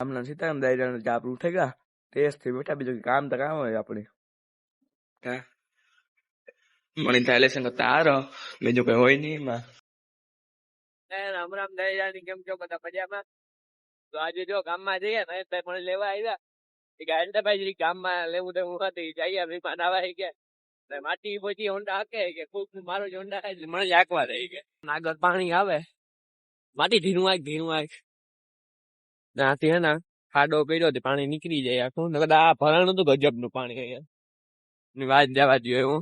ગામના સીતારામ દાયરા જે આપણે ઉઠે ગયા ટેસ્ટથી બેઠા બીજું કામ તો કામ હોય આપણે. હા. મણી થાય લેસન તારો બીજું કઈ હોય નહીં એમાં. રામ રામ દયાની કેમ છો બધા મજામાં? તો આજે જો ગામમાં જઈએ ને તો લેવા આવ્યા. એ ગાંડાભાઈ ગામમાં લેવું દેવું હતી જઈએ વિમાન આવા કે. માટી પછી હોન્ડા હાકે કે કોક મારો જ હોન્ડા મને જ હાંકવા દે કે. આગળ પાણી આવે. માટી ધીરું આંખ ધીરું આગ ત્યાંથી હે ને ખાડો કર્યો તે પાણી નીકળી જાય આખું નકર આ ભરાણ હતું ગજબનું પાણી અહીંયા. ની વાત જવા દો એવું.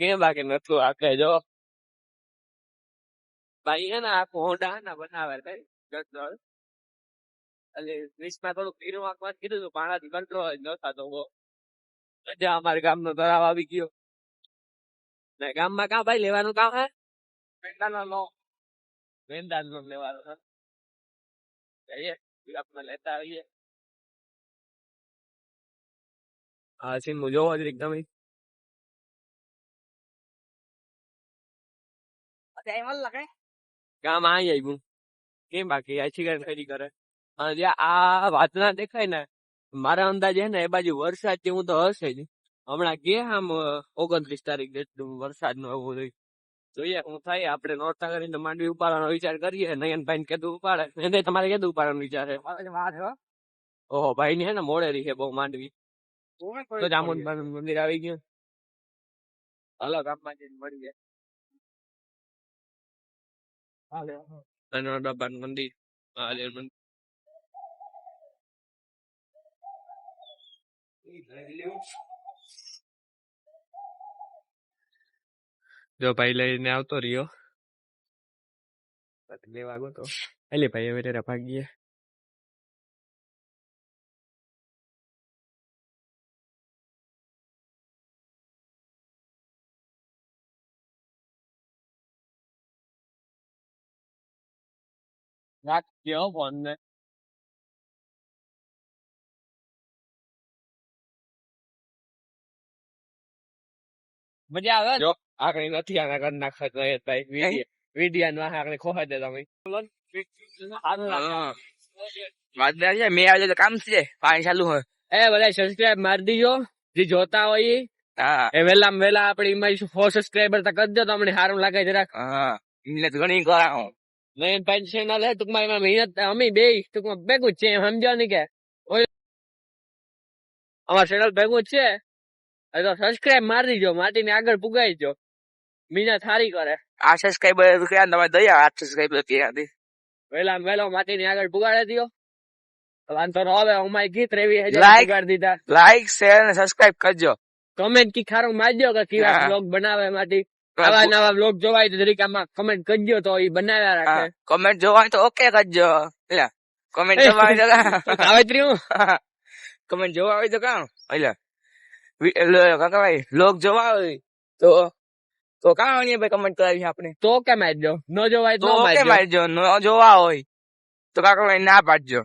કેમ બાકી નતું આખે જો. ભાઈ હે ને આખું હોન્ડા ના બનાવે ભાઈ ગટર એટલે વીસમાં થોડુંક પીરું આંકવા કીધું હતું પાણાથી કંટ્રોલ જ ન થતો બહુ. મજા અમારા ગામનો તળાવ આવી ગયો. ને ગામમાં કાં ભાઈ લેવાનું કામ હે? વેંદાનો નો. વેંદાનો લેવાનો જઈએ ગામમાં લેતા આવીએ હા સીન હું જોવો જ એકદમ આવ્યું કેમ બાકી આછી ગાડી ખરી કરે અને આ વાતના દેખાય ને મારા અંદાજે હે ને એ બાજુ વરસાદ જેવું તો હશે જ હમણાં ગયા આમ ઓગણત્રીસ તારીખ જેટલું વરસાદનું એવું જોઈએ હું થાય. આપણે નોરતા કરીને માંડવી ઉપાડવાનો વિચાર કરીએ. નયનભાઈ ને કીધું ઉપાડે. એને તમારે કીધું ઉપાડવાનો વિચાર છે? ઓહો ભાઈ ની હે. ને મોડે રહી છે બહુ માંડવી. તો જામુન મંદિર આવી ગયું. હલો ગામમાં જઈને મળીએ. ડબ્બાનું મંદિર. મંદિર. જો ભાઈ લઈને આવતો રહ્યો લેવા આગો તો એટલે ભાઈ હવે તેરા ભાગીએ રાખજો ફોન ને મજા આવે જો આકડી નથી આના કર નાખત રહે ભાઈ વિડિયો વિડિયો નો આકડી ખોહાઈ દે તમે છે મેં આજે તો કામ છે પાણી ચાલુ હોય એ બધા સબસ્ક્રાઇબ મારી દીજો જે જોતા હોય. હા એ વેલા વેલા આપડે ફોર તો કરી દો તો અમને સારું લાગે જરાક હા એમને ઘણી કરાવો નયન ભાઈ ચેનલ હે ટૂંકમાં એમાં મહેનત અમે બે ટૂંકમાં ભેગું જ છે એમ સમજો ને કે ઓય અમાર ચેનલ ભેગું જ છે એ તો સબસ્ક્રાઇબ મારી દીજો માટીને આગળ પુગાઈ જો મહેનત સારી કરે. આ સબસ્ક્રાઈબર કયા તમારે દયા આઠ સબસ્ક્રાઈબર ક્યાંથી વેલા વેલો માટીને આગળ પુગાડે દિયો. વાંધો ન આવે અમારી ગીત રેવી હે લાઈક પુગાડી દીધા. લાઈક શેર અને સબસ્ક્રાઇબ કરજો. કમેન્ટ કી ખારું મારજો કે કેવા બ્લોગ બનાવે માટી આવા નવા બ્લોગ જોવાય તો જરીક આમાં કમેન્ટ કરજો તો એ બનાવ્યા રાખે. કમેન્ટ જોવાય તો ઓકે કરજો. એટલે કમેન્ટ જોવા હોય તો આવે ત્રીયું કમેન્ટ જોવા હોય તો કામ એટલે કાકા ભાઈ લોક જોવા હોય તો તો કામ અહીંયા ભાઈ કમેન્ટ કરાવી આપણે? તો કેમ મારજો ન જોવાય તો મારજો. મારજો ન જોવા હોય. તો કાકા ભાઈ ના પાડજો.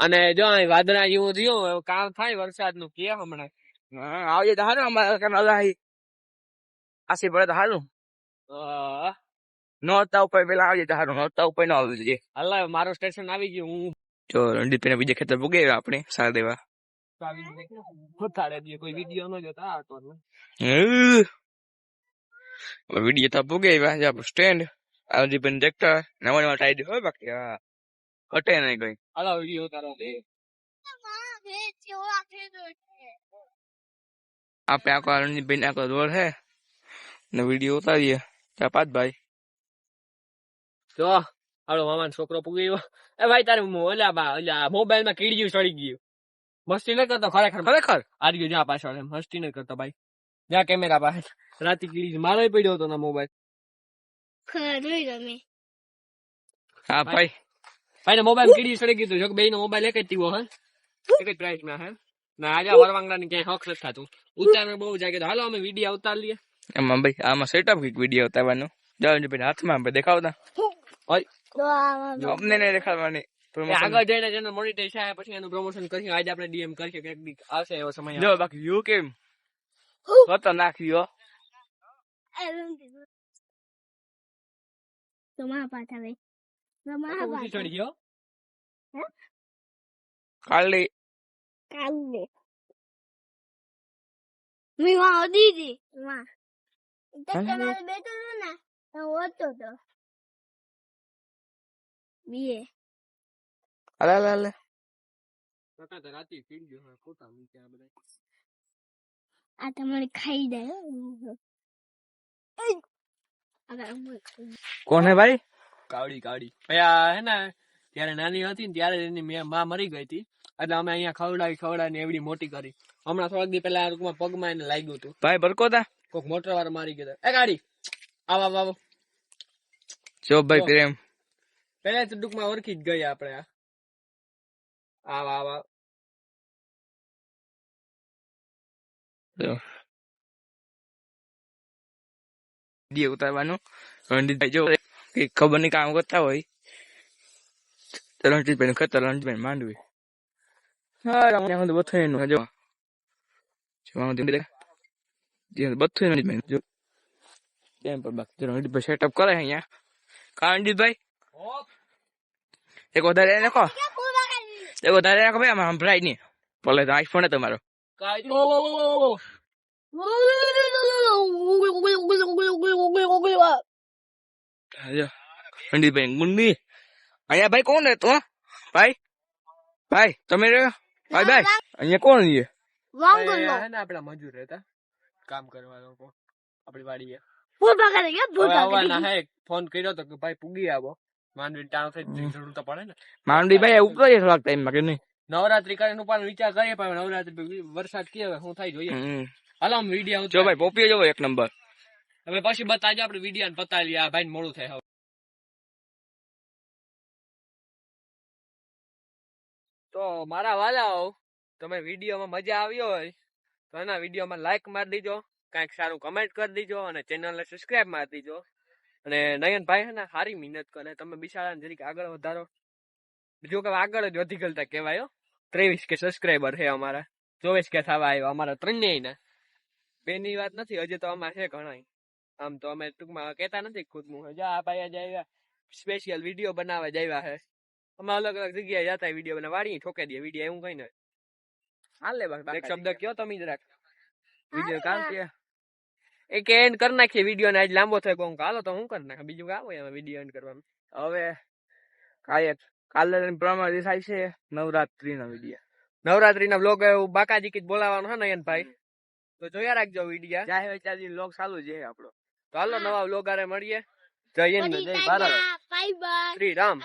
અને જો અહીં વાદળા જેવું થયું કામ થાય વરસાદનું કે હમણાં? આવજે તો સારું અમારા કામ આસી પડે તો સારું નોતા ઉપર પેલા આવજે તો સારું નોરતા ઉપર ન આવવું જોઈએ હાલો મારું સ્ટેશન આવી ગયું હું જો રણજીત પેને બીજે ખેતર ભોગે આપણે સારા દેવા. કોઈ વીડિયો ન જોતા ને. વીડિયો તો ભોગે છે આપણું સ્ટેન્ડ આજે પણ ટ્રેક્ટર નવા નવા ટાઈડ હોય બાકી હા. કટે નહીં કઈ. હાલો વીડિયો ઉતારો દે આપણે આખો રણજીત ભાઈ આખો રોડ હે ને વીડિયો ઉતારીએ. ચા પાંચ ભાઈ. જો હાલો મામા છોકરો પૂગી ગયો. એ ભાઈ તારે ઓલા બા ઓલા મોબાઈલમાં કીડ્યું ચડી ગયું. મસ્તી ન કરતો ખરેખર. ખરેખર? આજ ગયો જ્યાં પાછળ એમ. મસ્તી ન કરતો ભાઈ. જ્યાં કેમેરા પાસે રાતી કીડી મારો પડ્યો હતો ના મોબાઈલ. હા ભાઈ. ભાઈ. મોબાઈલ કીડી સડી ગયું જો બે નો મોબાઈલ એક જ ટીવો હે. એક જ પ્રાઇસમાં હે. ના આજે વરવાંગડા ની ક્યાંય હક નથી થતું. ઉતાર બહુ જાગે કે હાલો અમે વીડિયો ઉતાર લઈએ. એમાં ભાઈ આમાં સેટઅપ કંઈક વીડિયો ઉતારવાનું. જાઓ ને ભાઈ હાથમાં ભાઈ. દેખાવતા અમને નહીં દેખાડવાની. આગળ જઈને જેને મોનિટાઈઝ થાય પછી એનું પ્રમોશન કરીએ આજે આપણે ડીએમ કરીએ કે એક આવશે એવો સમય જો બાકી વ્યૂ કેમ? ખતરનાક ગયો કાલે કાલે મેં વાં દીધી વાં. તમારે બેઠો હતો ને તો હોતો તો બીએ અલે અલે અલે કાકા ગયો હા, મૂક્યા બધા આ તમારે ખાઈ દે. કોણ હે ભાઈ? કાવડી કાવડી ભાઈ આ હે ને ત્યારે નાની હતી ને ત્યારે એની મેં માં મરી ગઈ હતી. એટલે અમે અહીંયા ખવડાવી ખવડાવી એવડી મોટી કરી. હમણાં થોડાક દી પહેલા આ ટૂંકમાં પગમાં એને લાગ્યું હતું. ભાઈ બરકોતા? કોઈક મોટર વાર મારી ગયો એ ગાડી! આવો આવો જો ભાઈ પ્રેમ. પેલા તો ટૂંકમાં ઓળખી જ ગયા આપણે આ. આવા આવ. વીડિયો ઉતારવાનું. રણજીતભાઈ જો કઈ ખબર નહીં કામ કરતા હોય. તો નું ખતર રણજીતભાઈ માંડવી. હા બથું એનું જો. બથું રણજીતભાઈ જો. કેમ પર બાકી રણજીતભાઈ સેટઅપ કરે અહીંયા. કા રણજીતભાઈ એક વધારે નાખો એક વધારે નાખો ભાઈ, આમાં સંભળાય નહીં. ભલે આઈફોન તમારો. કાંઈ જો રણજીતભાઈ ગુંડી અહીંયા ભાઈ કોણ રહેતો? ભાઈ ભાઈ તમે રહ્યો ભાઈ ભાઈ અહીંયા કોણ છે વાંગલો આપણા મજૂર રહેતા. કામ કરવા લોકો. આપણી વાડીએ. ફોન કર્યો તો કે ભાઈ પૂગી આવો. માંડવી ટાણું થઈ જરૂર તો પડે ને. માંડવી ભાઈ ઉપકરીએ થોડાક ટાઈમમાં કે નહીં? નવરાત્રી કરે નું પણ વિચાર કરીએ પણ નવરાત્રી વરસાદ કે હવે શું થાય જોઈએ. હાલો આમ વીડિયો જો ભાઈ પોપીઓ જો એક નંબર. હવે પછી બતાજો આપણે વીડિયો ને લઈએ આ ભાઈ મોડું થાય હવે. તો મારા વાલાઓ તમે વિડીયોમાં મજા આવ્યો હોય તો એના વિડીયોમાં લાઈક મારી દીજો કાંઈક સારું કમેન્ટ કરી દીજો અને ચેનલને સબસ્ક્રાઈબ મારી દીજો. અને નયનભાઈ હે ને સારી મહેનત કરે. તમે બિચારાને જરીક આગળ વધારો. બીજું કે આગળ જ વધી ગલતા કહેવાય હો. ત્રેવીસ કે સબસ્ક્રાઈબર છે અમારા. ચોવીસ કે થવા આવ્યો અમારા ત્રણેય ને બેની વાત નથી હજી તો અમારે છે ઘણા આમ તો અમે ટૂંકમાં કહેતા નથી ખુદ હું. હજી આ ભાઈ જ આવ્યા સ્પેશિયલ વીડિયો બનાવવા જ આવ્યા છે. અમે અલગ અલગ જગ્યાએ જતા વીડિયો બનાવવા. વાળી ઠોકે દે વીડિયો એવું કઈ નહીં હાલે બસ એક શબ્દ કયો તમે જરાક? વીડિયો કામ કે? એક એન્ડ કરી નાખીએ વીડિયો ને આજ લાંબો થાય કહું હાલો તો હું કરી નાખે? બીજું કામ હોય એમાં વીડિયો એન્ડ કરવાનું. હવે કાલે કાલે પ્રમાણે થાય છે નવરાત્રી નો વીડિયો નવરાત્રી ના બ્લોગ બાકાજી કી જ બોલાવવાનો છે નયન ભાઈ તો જોયા રાખજો વિડીયા. જાહે વેચાજી લોક ચાલુ છે આપણો. તો હાલો નવા બ્લોગ આરે મળીએ. જય હિન્દ જય Bharat. Bye bye Shri Ram